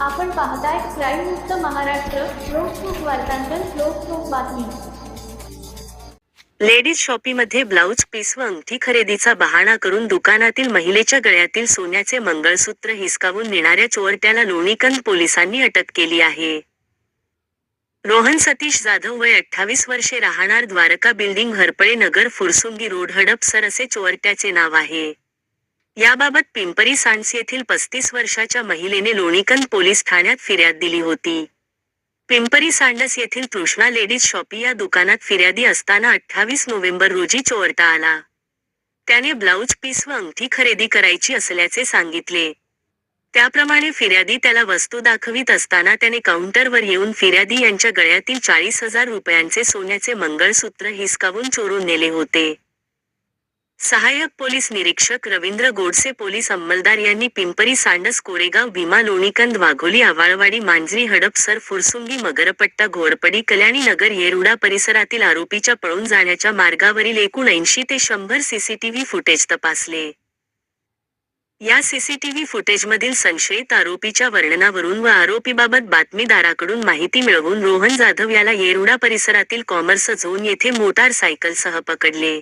आपण पाहताय क्राईम मुक्त महाराष्ट्र लोकसुख वार्तांकन लोकसुख बातमी. लेडीज शॉपीमध्ये ब्लाऊज पीस व अंगठी खरेदीचा बहाणा करून दुकानातील महिलेच्या गळ्यातील सोन्याचे मंगळसूत्र हिसकावून नेणाऱ्या चोरट्याला लोणीकंद पोलिसांनी अटक केली आहे. रोहन सतीश जाधव वय अठ्ठावीस वर्षे राहणार द्वारका बिल्डिंग हरपळे नगर फुरसुंगी रोड हडपसर असे चोरट्याचे नाव आहे. याबाबत पिंपरी सांडस येथील पस्तीस वर्षाच्या महिलेने लोणीकंद पोलीस ठाण्यात फिर्याद दिली होती. पिंपरी सांडस येथील तृष्णा लेडीज शॉपी या दुकानात फिर्यादी असताना अठ्ठावीस नोव्हेंबर रोजी चोरटा आला. त्याने ब्लाऊज पीस व अंगठी खरेदी करायची असल्याचे सांगितले. त्याप्रमाणे फिर्यादी त्याला वस्तू दाखवित असताना त्याने काउंटरवर येऊन फिर्यादी यांच्या गळ्यातील चाळीस हजार रुपयांचे सोन्याचे मंगळसूत्र हिसकावून चोरून नेले होते. सहाय्यक पोलीस निरीक्षक रवींद्र गोडसे पोलीस अंमलदार यांनी पिंपरी सांडस कोरेगाव भीमा लोणीकंद वाघोली आवाळवाडी मांजरी हडपसर फुरसुंगी मगरपट्टा घोरपडी कल्याणी नगर येरुडा परिसरातील आरोपीच्या पळून जाण्याच्या मार्गावरील एकूण ऐंशी ते शंभर सीसीटीव्ही फुटेज तपासले. या सीसीटीव्ही फुटेजमधील संशयित आरोपीच्या वर्णनावरून व आरोपीबाबत बातमीदाराकडून माहिती मिळवून रोहन जाधव याला येरुडा परिसरातील कॉमर्स झोन येथे मोटार सायकलसह पकडले.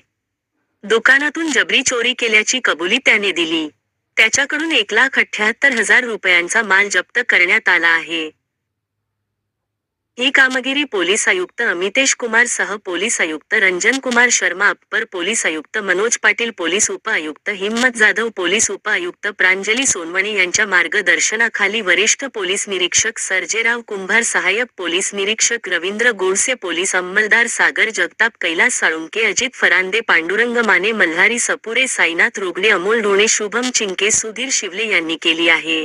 दुकानातून जबरी चोरी केल्याची कबुली त्याने दिली. त्याच्याकडून एक लाख अठ्याहत्तर हजार रुपयांचा माल जप्त करण्यात आला आहे. ही कामगिरी पोलीस आयुक्त अमितेश कुमार सह पोलीस आयुक्त रंजन कुमार शर्मा अप्पर पोलीस आयुक्त मनोज पाटील पोलीस उपआयुक्त हिम्मत जाधव पोलीस उपआयुक्त प्रांजली सोनवणे यांच्या मार्गदर्शनाखाली वरिष्ठ पोलीस निरीक्षक सर्जेराव कुंभार सहाय्यक पोलीस निरीक्षक रवींद्र गोडसे पोलीस अंमलदार सागर जगताप कैलास साळुंके अजित फरांदे पांडुरंग माने मल्हारी सपुरे साईनाथ रोगडे अमोल ढोणे शुभम चिंके सुधीर शिवले यांनी केली आहे.